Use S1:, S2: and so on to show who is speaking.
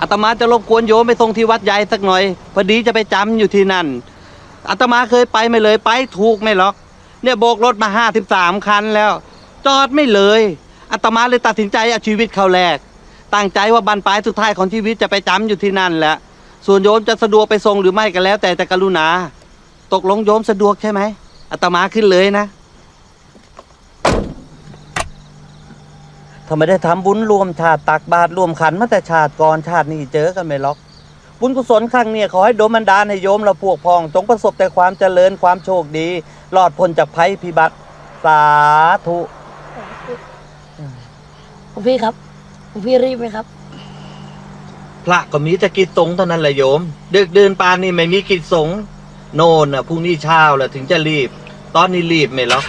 S1: อาตมาจะรบกวนโยมไปส่งที่วัดใหญ่สักหน่อย พอดีจะไปจำอยู่ที่นั่นอาตมาเคยไปไม่เลยไปถูกไม่หรอก เนี่ยโบกรถมาห้าสิบสามคันแล้ว จอดไม่เลยอาตมาเลยตัดสินใจเอาชีวิตเขาแลกตั้งใจว่าบันปลายสุดท้ายของชีวิตจะไปจำอยู่ที่นั่นแหละส่วนโยมจะสะดวกไปส่งหรือไม่ก็แล้ว แต่จะกรุณา ตกลงโยมสะดวกใช่ไหมอาตมาขึ้นเลยนะ ถ้าไม่ได้ทำบุญรวมชาติตักบาตรรวมขันมาแต่ชาติก่อนชาตินี้เจอกันไม่หรอกบุญกุศลครั้งเนี่ยขอให้โดมบันดาลให้โยมเราพวกพ้องจงประสบแต่ความเจริญความโชคดีรอดพ้นจากภัยพิบัติสาธุ
S2: หลวงพี่ครับหลวงพี่รีบไหมครับ
S1: พระก็มีแต่กิจสงฆ์เท่านั้นแหละโยมดึกเดินปานนี่ไม่มีกิจสงฆ์โน่นน่ะพรุ่งนี้เช้าแหละถึงจะรีบ ตอนนี้รีบไม่หรอก